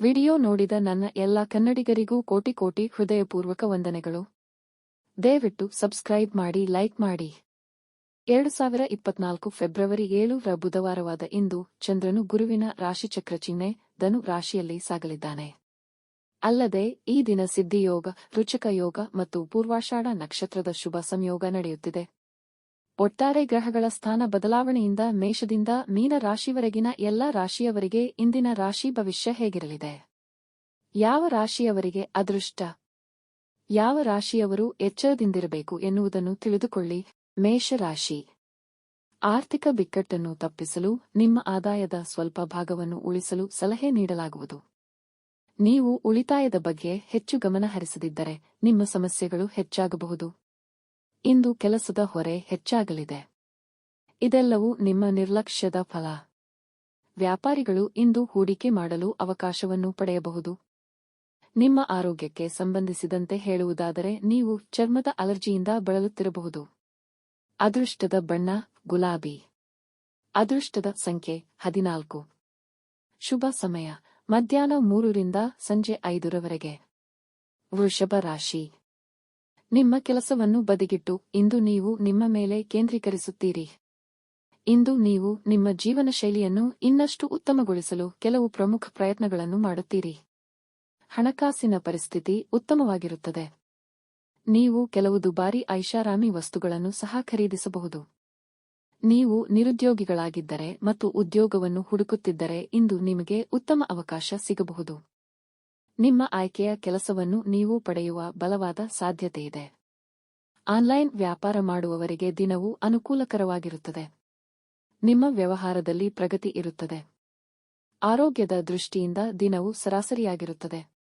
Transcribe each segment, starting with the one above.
Video ನೋಡಿದ ನನ್ನ ಎಲ್ಲ ಕನ್ನಡಿಗರಿಗೂ ಕೋಟಿ ಕೋಟಿ ಹೃದಯಪೂರ್ವಕ ವಂದನೆಗಳು. ದಯವಿಟ್ಟು ಸಬ್ಸ್ಕ್ರೈಬ್ ಮಾಡಿ, ಲೈಕ್ ಮಾಡಿ. ಎರಡು ಸಾವಿರ ಇಪ್ಪತ್ನಾಲ್ಕು ಫೆಬ್ರವರಿ ಏಳು ರ ಬುಧವಾರವಾದ ಇಂದು ಚಂದ್ರನು ಗುರುವಿನ ರಾಶಿಚಕ್ರ ಚಿಹ್ನೆ ಧನು ರಾಶಿಯಲ್ಲಿ ಸಾಗಲಿದ್ದಾನೆ. ಅಲ್ಲದೆ, ಈ ದಿನ ಸಿದ್ಧಿಯೋಗ, ರುಚಕ ಯೋಗ ಮತ್ತು ಪೂರ್ವಾಷಾಢ ನಕ್ಷತ್ರದ ಶುಭ ಸಂಯೋಗ ನಡೆಯುತ್ತಿದೆ. ಒಟ್ಟಾರೆ ಗ್ರಹಗಳ ಸ್ಥಾನ ಬದಲಾವಣೆಯಿಂದ ಮೇಷದಿಂದ ಮೀನ ರಾಶಿವರೆಗಿನ ಎಲ್ಲಾ ರಾಶಿಯವರಿಗೆ ಇಂದಿನ ರಾಶಿ ಭವಿಷ್ಯ ಹೇಗಿರಲಿದೆ? ಯಾವ ರಾಶಿಯವರಿಗೆ ಅದೃಷ್ಟ? ಯಾವ ರಾಶಿಯವರು ಎಚ್ಚರದಿಂದಿರಬೇಕು ಎನ್ನುವುದನ್ನು ತಿಳಿದುಕೊಳ್ಳಿ. ಮೇಷರಾಶಿ ಆರ್ಥಿಕ ಬಿಕ್ಕಟ್ಟನ್ನು ತಪ್ಪಿಸಲು, ನಿಮ್ಮ ಆದಾಯದ ಸ್ವಲ್ಪ ಭಾಗವನ್ನು ಉಳಿಸಲು ಸಲಹೆ ನೀಡಲಾಗುವುದು. ನೀವು ಉಳಿತಾಯದ ಬಗ್ಗೆ ಹೆಚ್ಚು ಗಮನ ಹರಿಸದಿದ್ದರೆ ನಿಮ್ಮ ಸಮಸ್ಯೆಗಳು ಹೆಚ್ಚಾಗಬಹುದು. ಇಂದು ಕೆಲಸದ ಹೊರೆ ಹೆಚ್ಚಾಗಲಿದೆ. ಇದೆಲ್ಲವೂ ನಿಮ್ಮ ನಿರ್ಲಕ್ಷ್ಯದ ಫಲ. ವ್ಯಾಪಾರಿಗಳು ಇಂದು ಹೂಡಿಕೆ ಮಾಡಲು ಅವಕಾಶವನ್ನು ಪಡೆಯಬಹುದು. ನಿಮ್ಮ ಆರೋಗ್ಯಕ್ಕೆ ಸಂಬಂಧಿಸಿದಂತೆ ಹೇಳುವುದಾದರೆ ನೀವು ಚರ್ಮದ ಅಲರ್ಜಿಯಿಂದ ಬಳಲುತ್ತಿರಬಹುದು. ಅದೃಷ್ಟದ ಬಣ್ಣ, ಗುಲಾಬಿ. ಅದೃಷ್ಟದ ಸಂಖ್ಯೆ, ಹದಿನಾಲ್ಕು. ಶುಭ ಸಮಯ, ಮಧ್ಯಾಹ್ನ ಮೂರರಿಂದ ಸಂಜೆ ಐದರವರೆಗೆ. ವೃಷಭ ರಾಶಿ. ನಿಮ್ಮ ಕೆಲಸವನ್ನು ಬದಿಗಿಟ್ಟು ಇಂದು ನೀವು ನಿಮ್ಮ ಮೇಲೆ ಕೇಂದ್ರೀಕರಿಸುತ್ತೀರಿ. ಇಂದು ನೀವು ನಿಮ್ಮ ಜೀವನ ಶೈಲಿಯನ್ನು ಇನ್ನಷ್ಟು ಉತ್ತಮಗೊಳಿಸಲು ಕೆಲವು ಪ್ರಮುಖ ಪ್ರಯತ್ನಗಳನ್ನು ಮಾಡುತ್ತೀರಿ. ಹಣಕಾಸಿನ ಪರಿಸ್ಥಿತಿ ಉತ್ತಮವಾಗಿರುತ್ತದೆ. ನೀವು ಕೆಲವು ದುಬಾರಿ ಐಷಾರಾಮಿ ವಸ್ತುಗಳನ್ನು ಸಹ ಖರೀದಿಸಬಹುದು. ನೀವು ನಿರುದ್ಯೋಗಿಗಳಾಗಿದ್ದರೆ ಮತ್ತು ಉದ್ಯೋಗವನ್ನು ಹುಡುಕುತ್ತಿದ್ದರೆ ಇಂದು ನಿಮಗೆ ಉತ್ತಮ ಅವಕಾಶ ಸಿಗಬಹುದು. ನಿಮ್ಮ ಆಯ್ಕೆಯ ಕೆಲಸವನ್ನು ನೀವು ಪಡೆಯುವ ಬಲವಾದ ಸಾಧ್ಯತೆಯಿದೆ. ಆನ್ಲೈನ್ ವ್ಯಾಪಾರ ಮಾಡುವವರಿಗೆ ದಿನವೂ ಅನುಕೂಲಕರವಾಗಿರುತ್ತದೆ. ನಿಮ್ಮ ವ್ಯವಹಾರದಲ್ಲಿ ಪ್ರಗತಿ ಇರುತ್ತದೆ. ಆರೋಗ್ಯದ ದೃಷ್ಟಿಯಿಂದ ದಿನವು ಸರಾಸರಿಯಾಗಿರುತ್ತದೆ.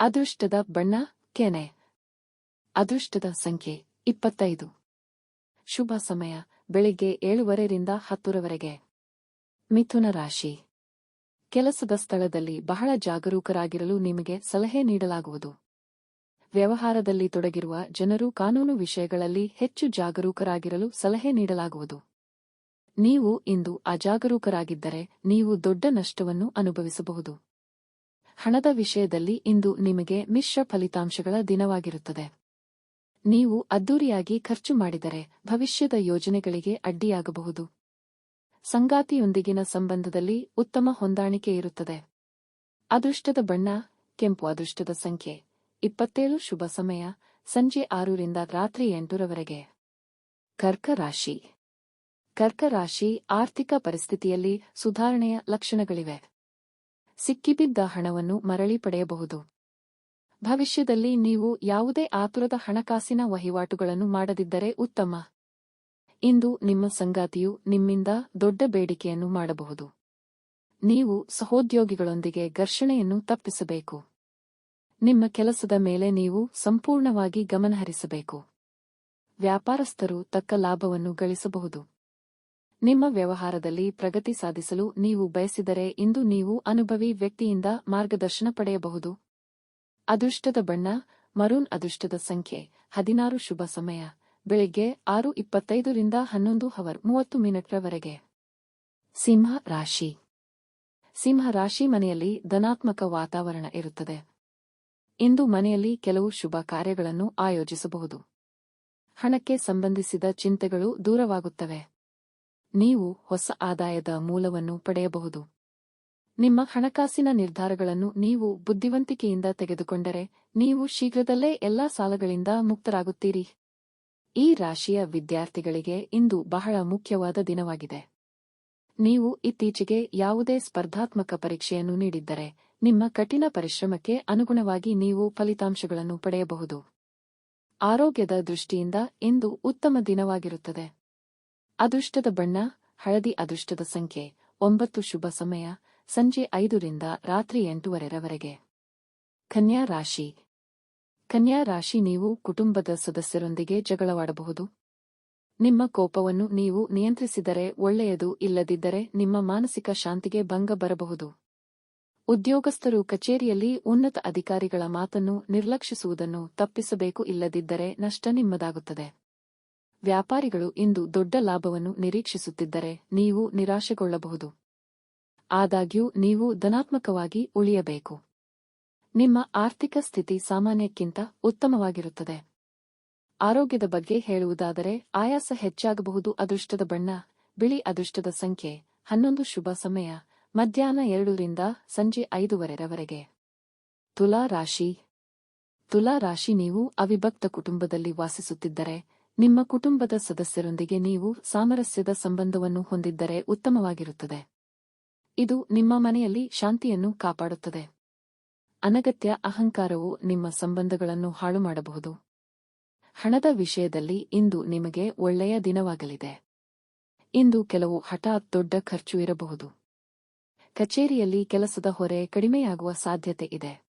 ಅದೃಷ್ಟದ ಬಣ್ಣ, ಕೆನೆ. ಅದೃಷ್ಟದ ಸಂಖ್ಯೆ, ಇಪ್ಪತ್ತೈದು. ಶುಭ ಸಮಯ, ಬೆಳಿಗ್ಗೆ ಏಳುವರೆರಿಂದ ಹತ್ತರವರೆಗೆ. ಮಿಥುನ ರಾಶಿ. ಕೆಲಸದ ಸ್ಥಳದಲ್ಲಿ ಬಹಳ ಜಾಗರೂಕರಾಗಿರಲು ನಿಮಗೆ ಸಲಹೆ ನೀಡಲಾಗುವುದು. ವ್ಯವಹಾರದಲ್ಲಿ ತೊಡಗಿರುವ ಜನರು ಕಾನೂನು ವಿಷಯಗಳಲ್ಲಿ ಹೆಚ್ಚು ಜಾಗರೂಕರಾಗಿರಲು ಸಲಹೆ ನೀಡಲಾಗುವುದು. ನೀವು ಇಂದು ಅಜಾಗರೂಕರಾಗಿದ್ದರೆ ನೀವು ದೊಡ್ಡ ನಷ್ಟವನ್ನು ಅನುಭವಿಸಬಹುದು. ಹಣದ ವಿಷಯದಲ್ಲಿ ಇಂದು ನಿಮಗೆ ಮಿಶ್ರ ಫಲಿತಾಂಶಗಳ ದಿನವಾಗಿರುತ್ತದೆ. ನೀವು ಅದ್ದೂರಿಯಾಗಿ ಖರ್ಚು ಮಾಡಿದರೆ ಭವಿಷ್ಯದ ಯೋಜನೆಗಳಿಗೆ ಅಡ್ಡಿಯಾಗಬಹುದು. ಸಂಗಾತಿಯೊಂದಿಗಿನ ಸಂಬಂಧದಲ್ಲಿ ಉತ್ತಮ ಹೊಂದಾಣಿಕೆ ಇರುತ್ತದೆ. ಅದೃಷ್ಟದ ಬಣ್ಣ, ಕೆಂಪು ಅದೃಷ್ಟದ ಸಂಖ್ಯೆ, ಇಪ್ಪತ್ತೇಳು ಶುಭ ಸಮಯ, ಸಂಜೆ ಆರರಿಂದ ರಾತ್ರಿ ಎಂಟರವರೆಗೆ. ಕರ್ಕ ರಾಶಿ ಕರ್ಕ ರಾಶಿ ಆರ್ಥಿಕ ಪರಿಸ್ಥಿತಿಯಲ್ಲಿ ಸುಧಾರಣೆಯ ಲಕ್ಷಣಗಳಿವೆ. ಸಿಕ್ಕಿಬಿದ್ದ ಹಣವನ್ನು ಮರಳಿ ಪಡೆಯಬಹುದು. ಭವಿಷ್ಯದಲ್ಲಿ ನೀವು ಯಾವುದೇ ಆತುರದ ಹಣಕಾಸಿನ ವಹಿವಾಟುಗಳನ್ನು ಮಾಡದಿದ್ದರೆ ಉತ್ತಮ. ಇಂದು ನಿಮ್ಮ ಸಂಗಾತಿಯು ನಿಮ್ಮಿಂದ ದೊಡ್ಡ ಬೇಡಿಕೆಯನ್ನು ಮಾಡಬಹುದು. ನೀವು ಸಹೋದ್ಯೋಗಿಗಳೊಂದಿಗೆ ಘರ್ಷಣೆಯನ್ನು ತಪ್ಪಿಸಬೇಕು. ನಿಮ್ಮ ಕೆಲಸದ ಮೇಲೆ ನೀವು ಸಂಪೂರ್ಣವಾಗಿ ಗಮನಹರಿಸಬೇಕು. ವ್ಯಾಪಾರಸ್ಥರು ತಕ್ಕ ಲಾಭವನ್ನು ಗಳಿಸಬಹುದು. ನಿಮ್ಮ ವ್ಯವಹಾರದಲ್ಲಿ ಪ್ರಗತಿ ಸಾಧಿಸಲು ನೀವು ಬಯಸಿದರೆ ಇಂದು ನೀವು ಅನುಭವಿ ವ್ಯಕ್ತಿಯಿಂದ ಮಾರ್ಗದರ್ಶನ ಪಡೆಯಬಹುದು. ಅದೃಷ್ಟದ ಬಣ್ಣ, ಮರೂನ್ ಅದೃಷ್ಟದ ಸಂಖ್ಯೆ, ಹದಿನಾರು ಶುಭ ಸಮಯ. ಬೆಳಿಗ್ಗೆ ಆರು ಇಪ್ಪತ್ತೈದರಿಂದ ಹನ್ನೊಂದು ಹವರ್ ಮೂವತ್ತು ಮಿನಿಟ್ರವರೆಗೆ ಸಿಂಹ ರಾಶಿ. ಸಿಂಹ ರಾಶಿ ಮನೆಯಲ್ಲಿ ಧನಾತ್ಮಕ ವಾತಾವರಣ ಇರುತ್ತದೆ. ಇಂದು ಮನೆಯಲ್ಲಿ ಕೆಲವು ಶುಭ ಕಾರ್ಯಗಳನ್ನು ಆಯೋಜಿಸಬಹುದು. ಹಣಕ್ಕೆ ಸಂಬಂಧಿಸಿದ ಚಿಂತೆಗಳು ದೂರವಾಗುತ್ತವೆ. ನೀವು ಹೊಸ ಆದಾಯದ ಮೂಲವನ್ನು ಪಡೆಯಬಹುದು. ನಿಮ್ಮ ಹಣಕಾಸಿನ ನಿರ್ಧಾರಗಳನ್ನು ನೀವು ಬುದ್ಧಿವಂತಿಕೆಯಿಂದ ತೆಗೆದುಕೊಂಡರೆ, ನೀವು ಶೀಘ್ರದಲ್ಲೇ ಎಲ್ಲಾ ಸಾಲಗಳಿಂದ ಮುಕ್ತರಾಗುತ್ತೀರಿ. ಈ ರಾಶಿಯ ವಿದ್ಯಾರ್ಥಿಗಳಿಗೆ ಇಂದು ಬಹಳ ಮುಖ್ಯವಾದ ದಿನವಾಗಿದೆ. ನೀವು ಇತ್ತೀಚೆಗೆ ಯಾವುದೇ ಸ್ಪರ್ಧಾತ್ಮಕ ಪರೀಕ್ಷೆಯನ್ನು ನೀಡಿದ್ದರೆ, ನಿಮ್ಮ ಕಠಿಣ ಪರಿಶ್ರಮಕ್ಕೆ ಅನುಗುಣವಾಗಿ ನೀವು ಫಲಿತಾಂಶಗಳನ್ನು ಪಡೆಯಬಹುದು. ಆರೋಗ್ಯದ ದೃಷ್ಟಿಯಿಂದ ಇಂದು ಉತ್ತಮ ದಿನವಾಗಿರುತ್ತದೆ. ಅದೃಷ್ಟದ ಬಣ್ಣ, ಹಳದಿ ಅದೃಷ್ಟದ ಸಂಖ್ಯೆ, ಒಂಬತ್ತು ಶುಭ ಸಮಯ, ಸಂಜೆ ಐದರಿಂದ ರಾತ್ರಿ ಎಂಟೂವರೆರವರೆಗೆ. ಕನ್ಯಾ ರಾಶಿ ಕನ್ಯಾ ರಾಶಿ ನೀವು ಕುಟುಂಬದ ಸದಸ್ಯರೊಂದಿಗೆ ಜಗಳವಾಡಬಹುದು. ನಿಮ್ಮ ಕೋಪವನ್ನು ನೀವು ನಿಯಂತ್ರಿಸಿದರೆ ಒಳ್ಳೆಯದು, ಇಲ್ಲದಿದ್ದರೆ ನಿಮ್ಮ ಮಾನಸಿಕ ಶಾಂತಿಗೆ ಭಂಗ ಬರಬಹುದು. ಉದ್ಯೋಗಸ್ಥರು ಕಚೇರಿಯಲ್ಲಿ ಉನ್ನತ ಅಧಿಕಾರಿಗಳ ಮಾತನ್ನು ನಿರ್ಲಕ್ಷಿಸುವುದನ್ನು ತಪ್ಪಿಸಬೇಕು, ಇಲ್ಲದಿದ್ದರೆ ನಷ್ಟ ನಿಮ್ಮದಾಗುತ್ತದೆ. ವ್ಯಾಪಾರಿಗಳು ಇಂದು ದೊಡ್ಡ ಲಾಭವನ್ನು ನಿರೀಕ್ಷಿಸುತ್ತಿದ್ದರೆ ನೀವು ನಿರಾಶೆಗೊಳ್ಳಬಹುದು. ಆದಾಗ್ಯೂ, ನೀವು ಧನಾತ್ಮಕವಾಗಿ ಉಳಿಯಬೇಕು. ನಿಮ್ಮ ಆರ್ಥಿಕ ಸ್ಥಿತಿ ಸಾಮಾನ್ಯಕ್ಕಿಂತ ಉತ್ತಮವಾಗಿರುತ್ತದೆ. ಆರೋಗ್ಯದ ಬಗ್ಗೆ ಹೇಳುವುದಾದರೆ, ಆಯಾಸ ಹೆಚ್ಚಾಗಬಹುದು, ಅದೃಷ್ಟದ ಬಣ್ಣ, ಬಿಳಿ ಅದೃಷ್ಟದ ಸಂಖ್ಯೆ, ಹನ್ನೊಂದು ಶುಭ ಸಮಯ, ಮಧ್ಯಾಹ್ನ ಎರಡರಿಂದ ಸಂಜೆ ಐದುವರೆರವರೆಗೆ. ತುಲಾ ರಾಶಿ. ತುಲಾ ರಾಶಿ, ನೀವು ಅವಿಭಕ್ತ ಕುಟುಂಬದಲ್ಲಿ ವಾಸಿಸುತ್ತಿದ್ದರೆ, ನಿಮ್ಮ ಕುಟುಂಬದ ಸದಸ್ಯರೊಂದಿಗೆ ನೀವು ಸಾಮರಸ್ಯದ ಸಂಬಂಧವನ್ನು ಹೊಂದಿದ್ದರೆ ಉತ್ತಮವಾಗಿರುತ್ತದೆ. ಇದು ನಿಮ್ಮ ಮನೆಯಲ್ಲಿ ಶಾಂತಿಯನ್ನು ಕಾಪಾಡುತ್ತದೆ. ಅನಗತ್ಯ ಅಹಂಕಾರವು ನಿಮ್ಮ ಸಂಬಂಧಗಳನ್ನು ಹಾಳು ಮಾಡಬಹುದು ಹಣದ ವಿಷಯದಲ್ಲಿ ಇಂದು ನಿಮಗೆ ಒಳ್ಳೆಯ ದಿನವಾಗಲಿದೆ. ಇಂದು ಕೆಲವು ಹಠಾತ್ ದೊಡ್ಡ ಖರ್ಚು ಇರಬಹುದು. ಕಚೇರಿಯಲ್ಲಿ ಕೆಲಸದ ಹೊರೆ ಕಡಿಮೆಯಾಗುವ ಸಾಧ್ಯತೆ ಇದೆ.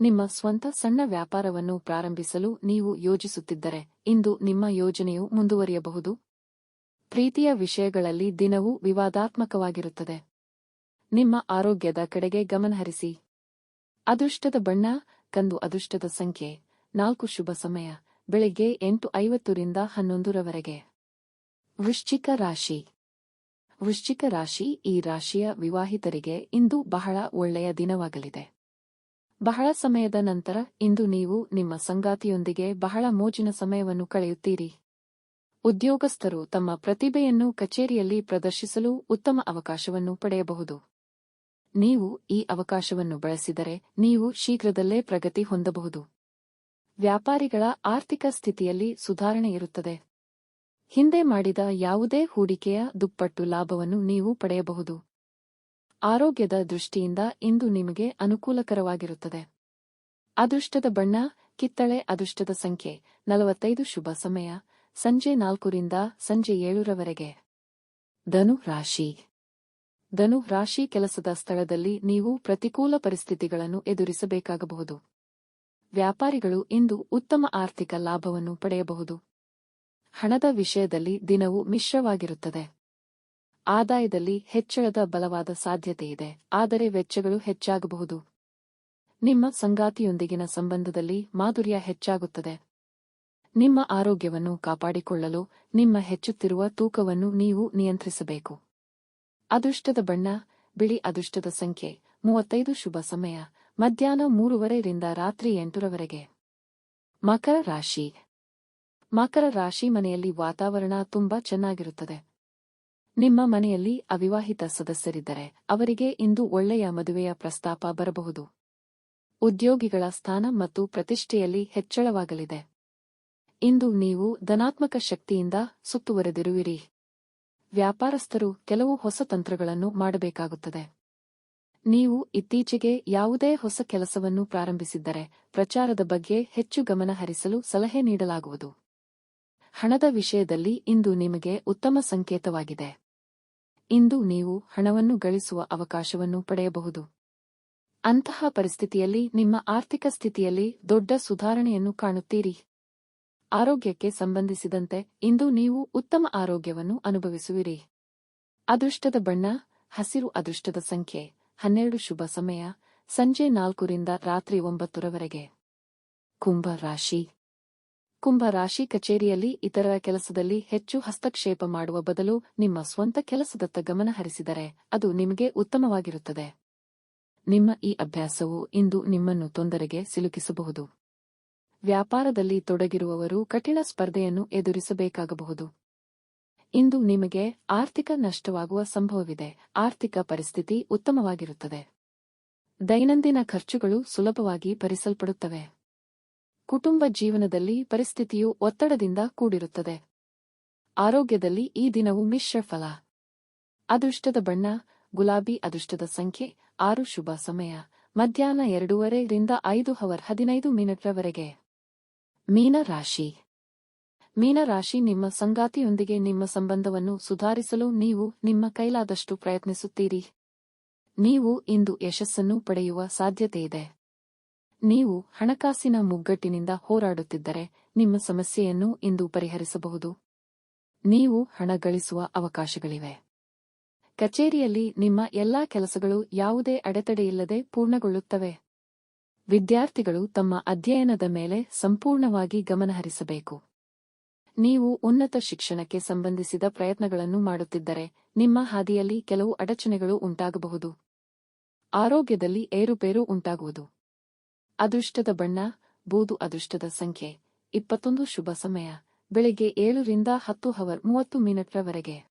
ನಿಮ್ಮ ಸ್ವಂತ ಸಣ್ಣ ವ್ಯಾಪಾರವನ್ನು ಪ್ರಾರಂಭಿಸಲು ನೀವು ಯೋಜಿಸುತ್ತಿದ್ದರೆ ಇಂದು ನಿಮ್ಮ ಯೋಜನೆಯು ಮುಂದುವರಿಯಬಹುದು. ಪ್ರೀತಿಯ ವಿಷಯಗಳಲ್ಲಿ ದಿನವೂ ವಿವಾದಾತ್ಮಕವಾಗಿರುತ್ತದೆ. ನಿಮ್ಮ ಆರೋಗ್ಯದ ಕಡೆಗೆ ಗಮನಹರಿಸಿ. ಅದೃಷ್ಟದ ಬಣ್ಣ ಕಂದು ಅದೃಷ್ಟದ ಸಂಖ್ಯೆ. ನಾಲ್ಕು ಶುಭ ಸಮಯ. ಬೆಳಿಗ್ಗೆ ಎಂಟು ಐವತ್ತರಿಂದ ಹನ್ನೊಂದರವರೆಗೆ. ವೃಶ್ಚಿಕ ರಾಶಿ. ವೃಶ್ಚಿಕ ರಾಶಿ ಈ ರಾಶಿಯ ವಿವಾಹಿತರಿಗೆ ಇಂದು ಬಹಳ ಒಳ್ಳೆಯ ದಿನವಾಗಲಿದೆ. ಬಹಳ ಸಮಯದ ನಂತರ ಇಂದು ನೀವು ನಿಮ್ಮ ಸಂಗಾತಿಯೊಂದಿಗೆ ಬಹಳ ಮೋಜಿನ ಸಮಯವನ್ನು ಕಳೆಯುತ್ತೀರಿ. ಉದ್ಯೋಗಸ್ಥರು ತಮ್ಮ ಪ್ರತಿಭೆಯನ್ನು ಕಚೇರಿಯಲ್ಲಿ ಪ್ರದರ್ಶಿಸಲು ಉತ್ತಮ ಅವಕಾಶವನ್ನು ಪಡೆಯಬಹುದು. ನೀವು ಈ ಅವಕಾಶವನ್ನು ಬಳಸಿದರೆ ನೀವು ಶೀಘ್ರದಲ್ಲೇ ಪ್ರಗತಿ ಹೊಂದಬಹುದು. ವ್ಯಾಪಾರಿಗಳ ಆರ್ಥಿಕ ಸ್ಥಿತಿಯಲ್ಲಿ ಸುಧಾರಣೆ ಇರುತ್ತದೆ. ಹಿಂದೆ ಮಾಡಿದ ಯಾವುದೇ ಹೂಡಿಕೆಯ ದುಪ್ಪಟ್ಟು ಲಾಭವನ್ನು ನೀವು ಪಡೆಯಬಹುದು. ಆರೋಗ್ಯದ ದೃಷ್ಟಿಯಿಂದ ಇಂದು ನಿಮಗೆ ಅನುಕೂಲಕರವಾಗಿರುತ್ತದೆ. ಅದೃಷ್ಟದ ಬಣ್ಣ, ಕಿತ್ತಳೆ ಅದೃಷ್ಟದ ಸಂಖ್ಯೆ, ನಲವತ್ತೈದು ಶುಭ ಸಮಯ, ಸಂಜೆ ನಾಲ್ಕರಿಂದ ಸಂಜೆ ಏಳರವರೆಗೆ. ಧನು ರಾಶಿ ಧನು ರಾಶಿ ಕೆಲಸದ ಸ್ಥಳದಲ್ಲಿ ನೀವು ಪ್ರತಿಕೂಲ ಪರಿಸ್ಥಿತಿಗಳನ್ನು ಎದುರಿಸಬೇಕಾಗಬಹುದು. ವ್ಯಾಪಾರಿಗಳು ಇಂದು ಉತ್ತಮ ಆರ್ಥಿಕ ಲಾಭವನ್ನು ಪಡೆಯಬಹುದು. ಹಣದ ವಿಷಯದಲ್ಲಿ ದಿನವು ಮಿಶ್ರವಾಗಿರುತ್ತದೆ. ಆದಾಯದಲ್ಲಿ ಹೆಚ್ಚಳದ ಬಲವಾದ ಸಾಧ್ಯತೆಯಿದೆ ಆದರೆ ವೆಚ್ಚಗಳು ಹೆಚ್ಚಾಗಬಹುದು. ನಿಮ್ಮ ಸಂಗಾತಿಯೊಂದಿಗಿನ ಸಂಬಂಧದಲ್ಲಿ ಮಾಧುರ್ಯ ಹೆಚ್ಚಾಗುತ್ತದೆ. ನಿಮ್ಮ ಆರೋಗ್ಯವನ್ನು ಕಾಪಾಡಿಕೊಳ್ಳಲು ನಿಮ್ಮ ಹೆಚ್ಚುತ್ತಿರುವ ತೂಕವನ್ನು ನೀವು ನಿಯಂತ್ರಿಸಬೇಕು. ಅದೃಷ್ಟದ ಬಣ್ಣ, ಬಿಳಿ ಅದೃಷ್ಟದ ಸಂಖ್ಯೆ, ಮೂವತ್ತೈದು ಶುಭ ಸಮಯ, ಮಧ್ಯಾಹ್ನ ಮೂರುವರೆಯಿಂದ ರಾತ್ರಿ ಎಂಟರವರೆಗೆ. ಮಕರ ರಾಶಿ. ಮಕರ ರಾಶಿ ಮನೆಯಲ್ಲಿ ವಾತಾವರಣ ತುಂಬಾ ಚೆನ್ನಾಗಿರುತ್ತದೆ. ನಿಮ್ಮ ಮನೆಯಲ್ಲಿ ಅವಿವಾಹಿತ ಸದಸ್ಯರಿದ್ದರೆ ಅವರಿಗೆ ಇಂದು ಒಳ್ಳೆಯ ಮದುವೆಯ ಪ್ರಸ್ತಾಪ ಬರಬಹುದು. ಉದ್ಯೋಗಿಗಳ ಸ್ಥಾನ ಮತ್ತು ಪ್ರತಿಷ್ಠೆಯಲ್ಲಿ ಹೆಚ್ಚಳವಾಗಲಿದೆ. ಇಂದು ನೀವು ಧನಾತ್ಮಕ ಶಕ್ತಿಯಿಂದ ಸುತ್ತುವರೆದಿರುವಿರಿ. ವ್ಯಾಪಾರಸ್ಥರು ಕೆಲವು ಹೊಸ ತಂತ್ರಗಳನ್ನು ಮಾಡಬೇಕಾಗುತ್ತದೆ. ನೀವು ಇತ್ತೀಚೆಗೆ ಯಾವುದೇ ಹೊಸ ಕೆಲಸವನ್ನು ಪ್ರಾರಂಭಿಸಿದ್ದರೆ ಪ್ರಚಾರದ ಬಗ್ಗೆ ಹೆಚ್ಚು ಗಮನ ಹರಿಸಲು ಸಲಹೆ ನೀಡಲಾಗುವುದು. ಹಣದ ವಿಷಯದಲ್ಲಿ ಇಂದು ನಿಮಗೆ ಉತ್ತಮ ಸಂಕೇತವಾಗಿದೆ. ಇಂದು ನೀವು ಹಣವನ್ನು ಗಳಿಸುವ ಅವಕಾಶವನ್ನು ಪಡೆಯಬಹುದು. ಅಂತಹ ಪರಿಸ್ಥಿತಿಯಲ್ಲಿ ನಿಮ್ಮ ಆರ್ಥಿಕ ಸ್ಥಿತಿಯಲ್ಲಿ ದೊಡ್ಡ ಸುಧಾರಣೆಯನ್ನು ಕಾಣುತ್ತೀರಿ. ಆರೋಗ್ಯಕ್ಕೆ ಸಂಬಂಧಿಸಿದಂತೆ ಇಂದು ನೀವು ಉತ್ತಮ ಆರೋಗ್ಯವನ್ನು ಅನುಭವಿಸುವಿರಿ. ಅದೃಷ್ಟದ ಬಣ್ಣ, ಹಸಿರು ಅದೃಷ್ಟದ ಸಂಖ್ಯೆ, ಹನ್ನೆರಡು ಶುಭ ಸಮಯ, ಸಂಜೆ ನಾಲ್ಕರಿಂದ ರಾತ್ರಿ ಒಂಬತ್ತರವರೆಗೆ. ಕುಂಭ ರಾಶಿ. ಕುಂಭ ರಾಶಿ ಕಚೇರಿಯಲ್ಲಿ ಇತರರ ಕೆಲಸದಲ್ಲಿ ಹೆಚ್ಚು ಹಸ್ತಕ್ಷೇಪ ಮಾಡುವ ಬದಲು ನಿಮ್ಮ ಸ್ವಂತ ಕೆಲಸದತ್ತ ಗಮನ ಹರಿಸಿದರೆ ಅದು ನಿಮಗೆ ಉತ್ತಮವಾಗಿರುತ್ತದೆ. ನಿಮ್ಮ ಈ ಅಭ್ಯಾಸವು ಇಂದು ನಿಮ್ಮನ್ನು ತೊಂದರೆಗೆ ಸಿಲುಕಿಸಬಹುದು. ವ್ಯಾಪಾರದಲ್ಲಿ ತೊಡಗಿರುವವರು ಕಠಿಣ ಸ್ಪರ್ಧೆಯನ್ನು ಎದುರಿಸಬೇಕಾಗಬಹುದು. ಇಂದು ನಿಮಗೆ ಆರ್ಥಿಕ ನಷ್ಟವಾಗುವ ಸಂಭವವಿದೆ. ಆರ್ಥಿಕ ಪರಿಸ್ಥಿತಿ ಉತ್ತಮವಾಗಿರುತ್ತದೆ. ದೈನಂದಿನ ಖರ್ಚುಗಳು ಸುಲಭವಾಗಿ ಭರಿಸಲ್ಪಡುತ್ತವೆ. ಕುಟುಂಬ ಜೀವನದಲ್ಲಿ ಪರಿಸ್ಥಿತಿಯು ಒತ್ತಡದಿಂದ ಕೂಡಿರುತ್ತದೆ. ಆರೋಗ್ಯದಲ್ಲಿ ಈ ದಿನವು ಮಿಶ್ರ ಫಲ. ಅದೃಷ್ಟದ ಬಣ್ಣ, ಗುಲಾಬಿ ಅದೃಷ್ಟದ ಸಂಖ್ಯೆ, ಆರು ಶುಭ ಸಮಯ. ಮಧ್ಯಾಹ್ನ ಎರಡೂವರೆರಿಂದ ಐದು ಹವರ್ ಹದಿನೈದು ಮಿನಿಟ್ರವರೆಗೆ. ಮೀನ ರಾಶಿ ಮೀನರಾಶಿ ನಿಮ್ಮ ಸಂಗಾತಿಯೊಂದಿಗೆ ನಿಮ್ಮ ಸಂಬಂಧವನ್ನು ಸುಧಾರಿಸಲು ನೀವು ನಿಮ್ಮ ಕೈಲಾದಷ್ಟು ಪ್ರಯತ್ನಿಸುತ್ತೀರಿ. ನೀವು ಇಂದು ಯಶಸ್ಸನ್ನು ಪಡೆಯುವ ಸಾಧ್ಯತೆಯಿದೆ ನೀವು ಹಣಕಾಸಿನ ಮುಗ್ಗಟ್ಟಿನಿಂದ ಹೋರಾಡುತ್ತಿದ್ದರೆ ನಿಮ್ಮ ಸಮಸ್ಯೆಯನ್ನು ಇಂದು ಪರಿಹರಿಸಬಹುದು. ನೀವು ಹಣ ಗಳಿಸುವ ಅವಕಾಶಗಳಿವೆ. ಕಚೇರಿಯಲ್ಲಿ ನಿಮ್ಮ ಎಲ್ಲಾ ಕೆಲಸಗಳು ಯಾವುದೇ ಅಡೆತಡೆಯಿಲ್ಲದೆ ಪೂರ್ಣಗೊಳ್ಳುತ್ತವೆ. ವಿದ್ಯಾರ್ಥಿಗಳು ತಮ್ಮ ಅಧ್ಯಯನದ ಮೇಲೆ ಸಂಪೂರ್ಣವಾಗಿ ಗಮನಹರಿಸಬೇಕು. ನೀವು ಉನ್ನತ ಶಿಕ್ಷಣಕ್ಕೆ ಸಂಬಂಧಿಸಿದ ಪ್ರಯತ್ನಗಳನ್ನು ಮಾಡುತ್ತಿದ್ದರೆ, ನಿಮ್ಮ ಹಾದಿಯಲ್ಲಿ ಕೆಲವು ಅಡಚಣೆಗಳು ಉಂಟಾಗಬಹುದು. ಆರೋಗ್ಯದಲ್ಲಿ ಏರುಪೇರು ಉಂಟಾಗುವುದು. ಅದೃಷ್ಟದ ಬಣ್ಣ, ಬೂದು ಅದೃಷ್ಟದ ಸಂಖ್ಯೆ, ಇಪ್ಪತ್ತೊಂದು ಶುಭ ಸಮಯ, ಬೆಳಿಗ್ಗೆ ಏಳರಿಂದ ಹತ್ತು ಹವರ್ ಮೂವತ್ತು ಮಿನಿಟ್ರವರೆಗೆ.